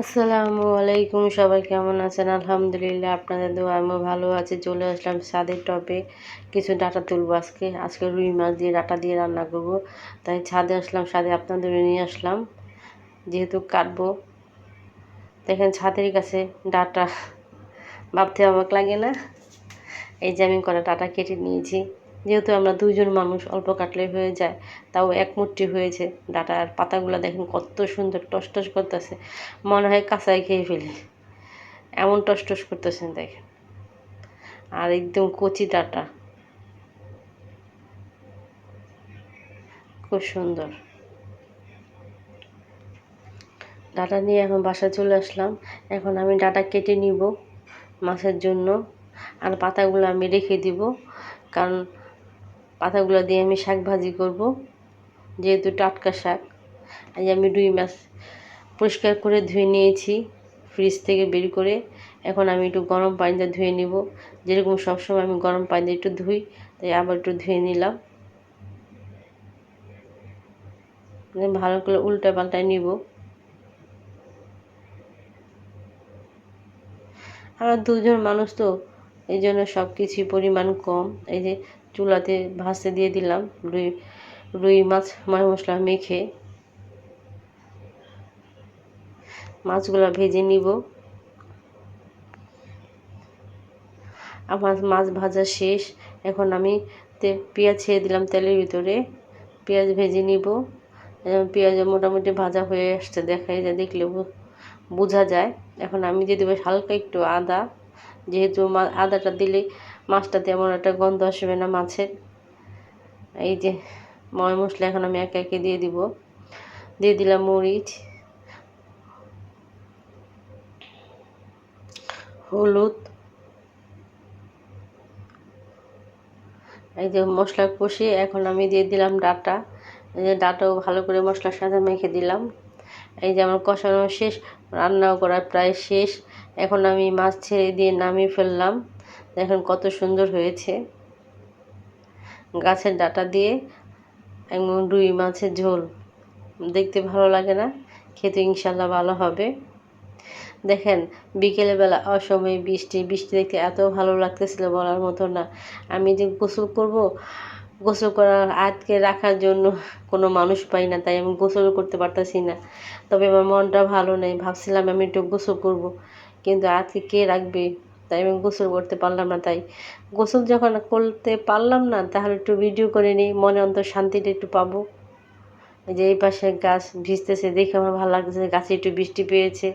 আসসালামু আলাইকুম, সবাই কেমন আছেন? আলহামদুলিল্লাহ, আপনাদের দোয়া আমি ভালো আছি। চলে আসলাম ছাদের টপে কিছু ডাটা তুলবো আজকে। আজকে রুই মাছ দিয়ে ডাটা দিয়ে রান্না করব। তাই ছাদে আসলাম ছাদে আপনাদের নিয়ে আসলাম। যেহেতু কাটবো, দেখেন ছাদের কাছে ডাটা। ভাবতে অবাক লাগে না? এই যে আমি করা ডাটা কেটে নিয়েছি। যেহেতু আমরা দুইজন মানুষ, অল্প কাটলে হয়ে যায়, তাও এক মুঠি হয়েছে ডাটার পাতাগুলো দেখেন কত সুন্দর টস টস করতেছে। মনে হয় কাঁচাই খেয়ে ফেলি। এমন টস টস করতেছেন দেখেন। আর একদম কচি ডাটা। খুব সুন্দর। ডাটা নিয়ে এখন বাসায় চলে আসলাম। এখন আমি ডাটা কেটে নিব মাছের জন্য। আর পাতাগুলো আমি রেখে দিব। কারণ পাতাগুলো দিয়ে আমি শাক ভাজি করব, যেহেতু টাটকা শাক। আজ আমি রুই মাছ পরিষ্কার করে ধুয়ে নিয়েছি, ফ্রিজ থেকে বের করে। এখন আমি একটু গরম পানিতে ধুয়ে নিব। যেরকম সবসময় আমি গরম পানিতে একটু ধুই, তাই আবার একটু ধুয়ে নিলাম। ভালো করে উল্টা পাল্টায় নিব। আমরা দুজন মানুষ তো, এই জন্য সব কিছুই পরিমাণ কম। এই যে চুলাতে ভাসতে দিয়ে দিলাম। রুই রুই মাছ মশলা মেখে মাছগুলো ভেজে নিব। আমার মাছ ভাজা শেষ। এখন আমি পেঁয়াজ ছেড়ে দিলাম তেলের ভিতরে। পেঁয়াজ ভেজে নিব। পেঁয়াজ মোটামুটি ভাজা হয়ে আসছে। দেখাই যায়, দেখলে বোঝা যায়। এখন আমি দিয়ে দেবো হালকা একটু আদা। যেহেতু আদাটা দিলে মাছটা তেমন একটা গন্ধ আসবে না মাছের। এই যে ময় মশলা এখন আমি একে একে দিয়ে দিব। দিয়ে দিলাম মরিচ, হলুদ। এই যে মশলা কষিয়ে এখন আমি দিয়ে দিলাম ডাটা। এই যে ডাটাও ভালো করে মশলার সাথে মেখে দিলাম। এই যে আমার কষানো শেষ, রান্নাও করা প্রায় শেষ। এখন আমি মাছ ছেড়ে দিয়ে নামিয়ে ফেললাম। দেখেন কত সুন্দর হয়েছে। গাছের ডাটা দিয়ে এবং রুই মাছের ঝোল। দেখতে ভালো লাগে না? খেতে ইনশাল্লাহ ভালো হবে। দেখেন, বিকেলবেলা অসময়ে বৃষ্টি। বৃষ্টি দেখতে এত ভালো লাগতেছিল বলার মতো না। আমি যে গোসল করব গোসল করার আজকে রাখার জন্য কোনো মানুষ পাই না, তাই আমি গোসল করতে পারতেছি না। তবে আমার মনটা ভালো নেই, ভাবছিলাম আমি একটু গোসল করব, কিন্তু আজকে কে রাখবে? তাই আমি গোসল করতে পারলাম না, তাই। গোসল যখন করতে পারলাম না, তাহলে একটু ভিডিও করে নিই, মনে অন্তর শান্তিটা একটু পাবো। যে এই পাশে গাছ ভিজতেছে, দেখে আমার ভালো লাগতেছে, গাছে একটু বৃষ্টি পেয়েছে।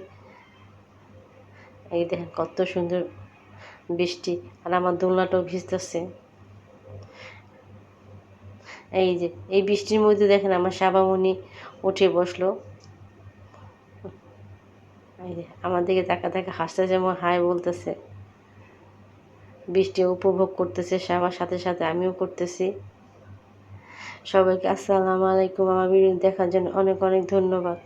এই দেখেন কত সুন্দর বৃষ্টি, আর আমার দোলনাটাও ভিজতেছে। এই যে, এই বৃষ্টির মধ্যে দেখেন আমার সাবামণি উঠে বসল। এই যে, আমার দিকে দেখা দেখা হাসতেছে এবং হাই বলতেছে। বৃষ্টি উপভোগ করতেছে সবার সাথে সাথে, আমিও করতেছি। সবাইকে আসসালামু আলাইকুম। আমার ভিডিও দেখার জন্য অনেক অনেক ধন্যবাদ।